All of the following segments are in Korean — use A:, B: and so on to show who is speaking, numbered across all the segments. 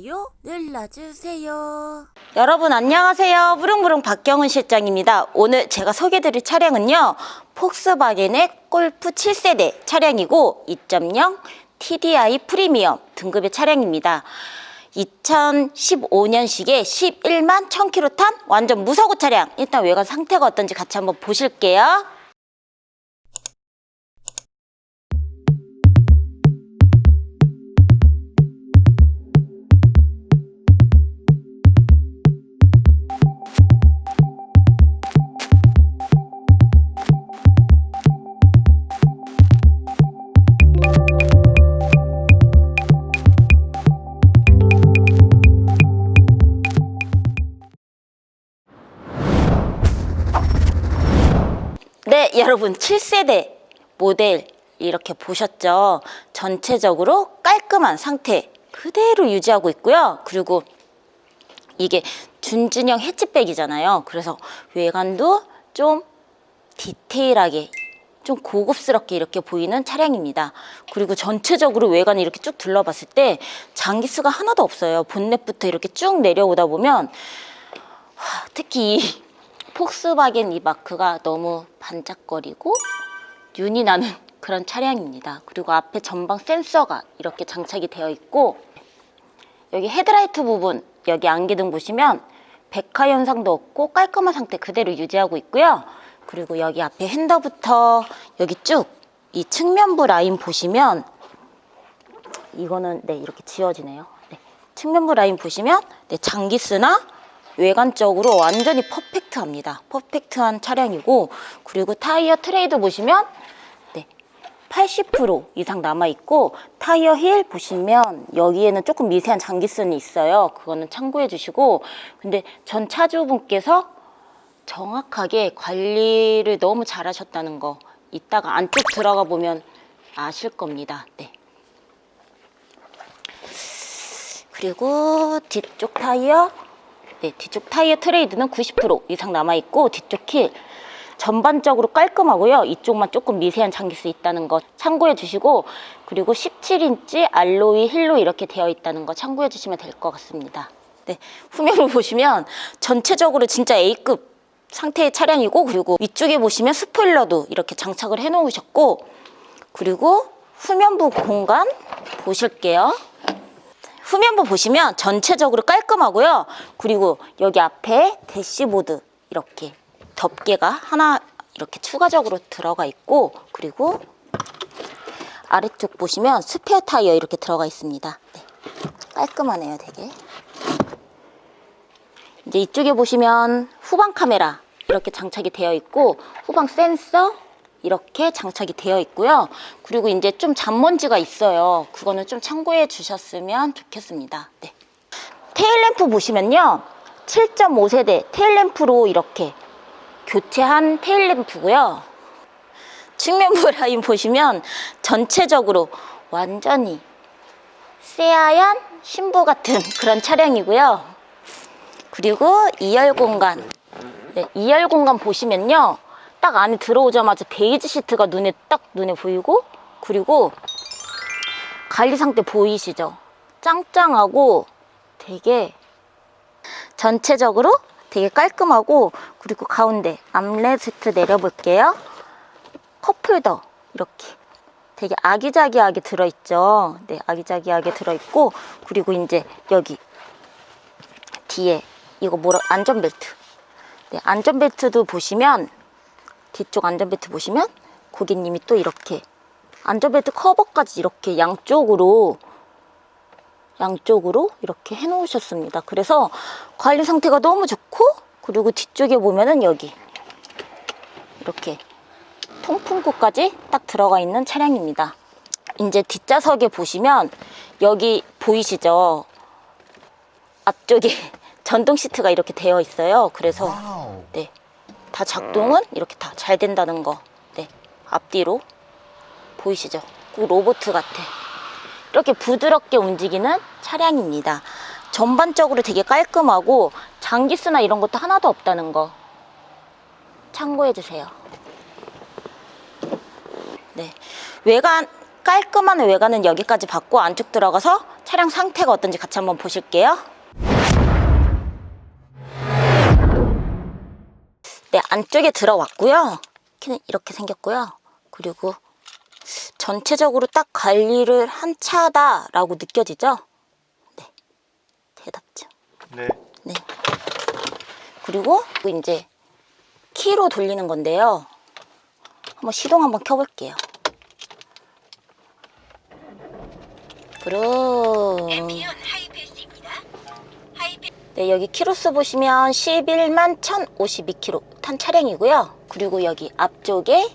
A: 좋아요 눌러주세요.
B: 여러분 안녕하세요. 부릉부릉 박경은 실장입니다. 오늘 제가 소개드릴 차량은요. 폭스바겐의 골프 7세대 차량이고 2.0 TDI 프리미엄 등급의 차량입니다. 2015년식에 11만 1000km 탄 완전 무사고 차량. 일단 외관 상태가 어떤지 같이 한번 보실게요. 네, 여러분 7세대 모델 이렇게 보셨죠? 전체적으로 깔끔한 상태 그대로 유지하고 있고요. 그리고 이게 준준형 해치백이잖아요. 그래서 외관도 좀 디테일하게 좀 고급스럽게 이렇게 보이는 차량입니다. 그리고 전체적으로 외관을 이렇게 쭉 둘러봤을 때 장기수가 하나도 없어요. 본넷부터 이렇게 쭉 내려오다 보면 하, 특히 이 폭스바겐 이 마크가 너무 반짝거리고 윤이 나는 그런 차량입니다. 그리고 앞에 전방 센서가 이렇게 장착이 되어 있고 여기 헤드라이트 부분 여기 안개등 보시면 백화 현상도 없고 깔끔한 상태 그대로 유지하고 있고요. 그리고 여기 앞에 핸더부터 여기 쭉 이 측면부 라인 보시면 이거는 네 이렇게 지워지네요. 네. 측면부 라인 보시면 네, 장기스나 외관적으로 완전히 퍼펙트합니다. 퍼펙트한 차량이고 그리고 타이어 트레이드 보시면 네, 80% 이상 남아 있고 타이어 힐 보시면 여기에는 조금 미세한 장기선이 있어요. 그거는 참고해 주시고 근데 전 차주분께서 정확하게 관리를 너무 잘하셨다는 거 이따가 안쪽 들어가 보면 아실 겁니다. 네. 그리고 뒤쪽 타이어 네, 뒤쪽 타이어 트레이드는 90% 이상 남아있고 뒤쪽 킬 전반적으로 깔끔하고요. 이쪽만 조금 미세한 장기 수 있다는 거 참고해 주시고 그리고 17인치 알로이 힐로 이렇게 되어 있다는 거 참고해 주시면 될 것 같습니다. 네, 후면을 보시면 전체적으로 진짜 A급 상태의 차량이고 그리고 위쪽에 보시면 스포일러도 이렇게 장착을 해 놓으셨고 그리고 후면부 공간 보실게요. 후면부 보시면 전체적으로 깔끔하고요. 그리고 여기 앞에 대시보드 이렇게 덮개가 하나 이렇게 추가적으로 들어가 있고 그리고 아래쪽 보시면 스페어 타이어 이렇게 들어가 있습니다. 네. 깔끔하네요, 되게. 이제 이쪽에 보시면 후방 카메라 이렇게 장착이 되어 있고 후방 센서 이렇게 장착이 되어 있고요. 그리고 이제 좀 잔먼지가 있어요. 그거는 좀 참고해 주셨으면 좋겠습니다. 네. 테일램프 보시면요. 7.5세대 테일램프로 이렇게 교체한 테일램프고요. 측면부 라인 보시면 전체적으로 완전히 새하얀 신부 같은 그런 차량이고요. 그리고 2열 공간. 네, 2열 공간 보시면요. 딱 안에 들어오자마자 베이지 시트가 눈에 딱 눈에 보이고 그리고 관리 상태 보이시죠? 짱짱하고 되게 전체적으로 되게 깔끔하고 그리고 가운데 암레스트 내려볼게요. 컵홀더 이렇게 되게 아기자기하게 들어있죠. 네, 아기자기하게 들어있고 그리고 이제 여기 뒤에 이거 뭐라 안전벨트. 네, 안전벨트도 보시면 뒤쪽 안전벨트 보시면 고객님이 또 이렇게 안전벨트 커버까지 이렇게 양쪽으로 양쪽으로 이렇게 해 놓으셨습니다. 그래서 관리 상태가 너무 좋고 그리고 뒤쪽에 보면은 여기 이렇게 통풍구까지 딱 들어가 있는 차량입니다. 이제 뒷좌석에 보시면 여기 보이시죠? 앞쪽에 전동 시트가 이렇게 되어 있어요. 그래서 네. 다 작동은 이렇게 다 잘 된다는 거. 네. 앞뒤로 보이시죠? 꼭 로봇 같아. 이렇게 부드럽게 움직이는 차량입니다. 전반적으로 되게 깔끔하고 장기스나 이런 것도 하나도 없다는 거 참고해 주세요. 네. 외관 깔끔한 외관은 여기까지 받고 안쪽 들어가서 차량 상태가 어떤지 같이 한번 보실게요. 네, 안쪽에 들어왔고요. 키는 이렇게 생겼고요. 그리고 전체적으로 딱 관리를 한 차다라고 느껴지죠? 네, 대답죠.
C: 네.
B: 네. 그리고 이제 키로 돌리는 건데요. 한번 시동 한번 켜볼게요. 그럼 네, 여기 키로수 보시면 11만 1,052km 탄 차량이고요. 그리고 여기 앞쪽에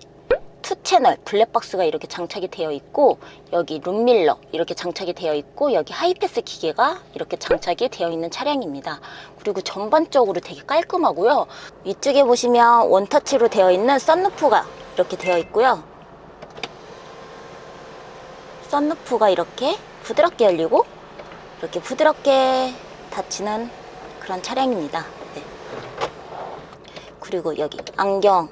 B: 투 채널 블랙박스가 이렇게 장착이 되어 있고 여기 룸밀러 이렇게 장착이 되어 있고 여기 하이패스 기계가 이렇게 장착이 되어 있는 차량입니다. 그리고 전반적으로 되게 깔끔하고요. 위쪽에 보시면 원터치로 되어 있는 썬루프가 이렇게 되어 있고요. 썬루프가 이렇게 부드럽게 열리고 이렇게 부드럽게 닫히는 그런 차량입니다. 네. 그리고 여기 안경,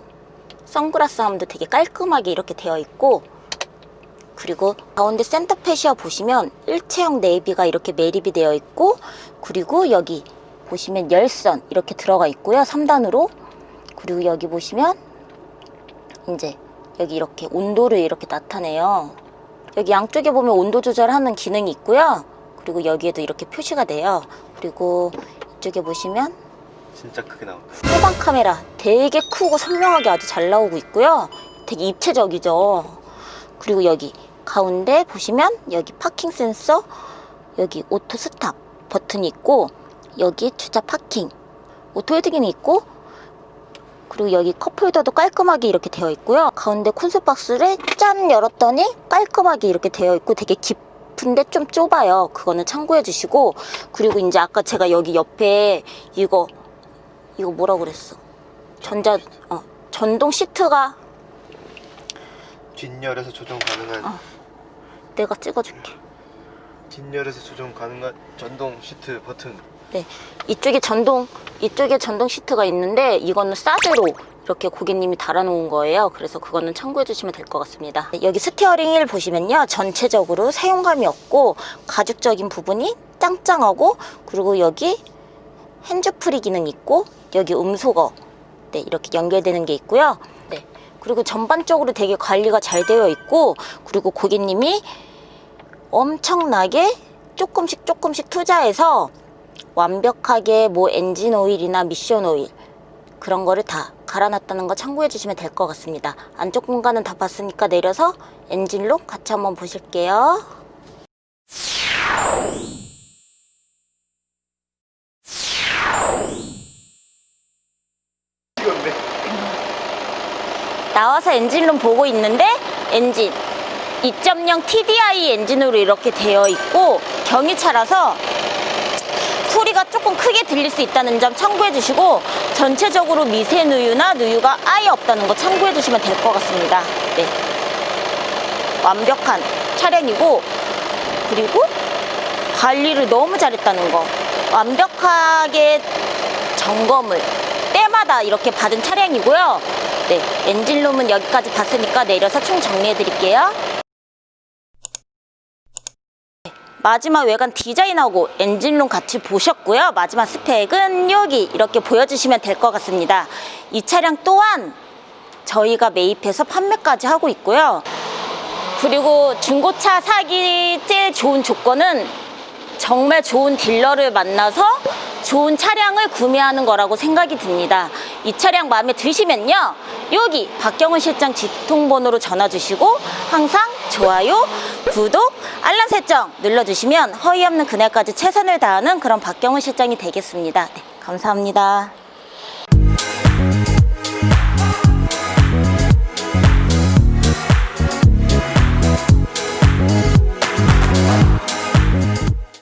B: 선글라스 함도 되게 깔끔하게 이렇게 되어 있고 그리고 가운데 센터 패시아 보시면 일체형 네이비가 이렇게 매립이 되어 있고 그리고 여기 보시면 열선 이렇게 들어가 있고요. 3단으로 그리고 여기 보시면 이제 여기 이렇게 온도를 이렇게 나타내요. 여기 양쪽에 보면 온도 조절하는 기능이 있고요. 그리고 여기에도 이렇게 표시가 돼요. 그리고 이쪽에 보시면
C: 진짜 크게 나온다.
B: 후방 카메라 되게 크고 선명하게 아주 잘 나오고 있고요. 되게 입체적이죠. 그리고 여기 가운데 보시면 여기 파킹 센서, 여기 오토 스탑 버튼이 있고 여기 주차 파킹, 오토 헤드기는 있고 그리고 여기 컵홀더도 깔끔하게 이렇게 되어 있고요. 가운데 콘솔 박스를 짠 열었더니 깔끔하게 이렇게 되어 있고 되게 깊 은데 좀 좁아요. 그거는 참고해 주시고 그리고 이제 아까 제가 여기 옆에 이거 이거 뭐라 그랬어? 전자 어, 전동 시트가
C: 뒷열에서 조정 가능한
B: 어. 내가 찍어줄게.
C: 뒷열에서 조정 가능한 전동 시트 버튼.
B: 네, 이쪽에 전동 이쪽에 전동 시트가 있는데 이거는 사제로 이렇게 고객님이 달아놓은 거예요. 그래서 그거는 참고해 주시면 될 것 같습니다. 여기 스티어링 휠 보시면요, 전체적으로 사용감이 없고 가죽적인 부분이 짱짱하고 그리고 여기 핸즈프리 기능 있고 여기 음소거 네 이렇게 연결되는 게 있고요. 네 그리고 전반적으로 되게 관리가 잘 되어 있고 그리고 고객님이 엄청나게 조금씩 조금씩 투자해서 완벽하게 뭐 엔진 오일이나 미션 오일 그런 거를 다 갈아놨다는 거 참고해 주시면 될 것 같습니다. 안쪽 공간은 다 봤으니까 내려서 엔진룸 같이 한번 보실게요. 나와서 엔진룸 보고 있는데 엔진 2.0 TDI 엔진으로 이렇게 되어 있고 경유차라서 소리가 조금 크게 들릴 수 있다는 점 참고해 주시고 전체적으로 미세 누유나 누유가 아예 없다는 거 참고해 주시면 될 것 같습니다. 네. 완벽한 차량이고 그리고 관리를 너무 잘했다는 거 완벽하게 점검을 때마다 이렇게 받은 차량이고요. 네, 엔진룸은 여기까지 봤으니까 내려서 총 정리해 드릴게요. 마지막 외관 디자인하고 엔진룸 같이 보셨고요. 마지막 스펙은 여기 이렇게 보여주시면 될 것 같습니다. 이 차량 또한 저희가 매입해서 판매까지 하고 있고요. 그리고 중고차 사기 제일 좋은 조건은 정말 좋은 딜러를 만나서 좋은 차량을 구매하는 거라고 생각이 듭니다. 이 차량 마음에 드시면요. 여기 박경훈 실장 직통번호로 전화 주시고 항상 좋아요, 구독, 알람 설정 눌러주시면 허위 없는 그날까지 최선을 다하는 그런 박경훈 실장이 되겠습니다. 네, 감사합니다.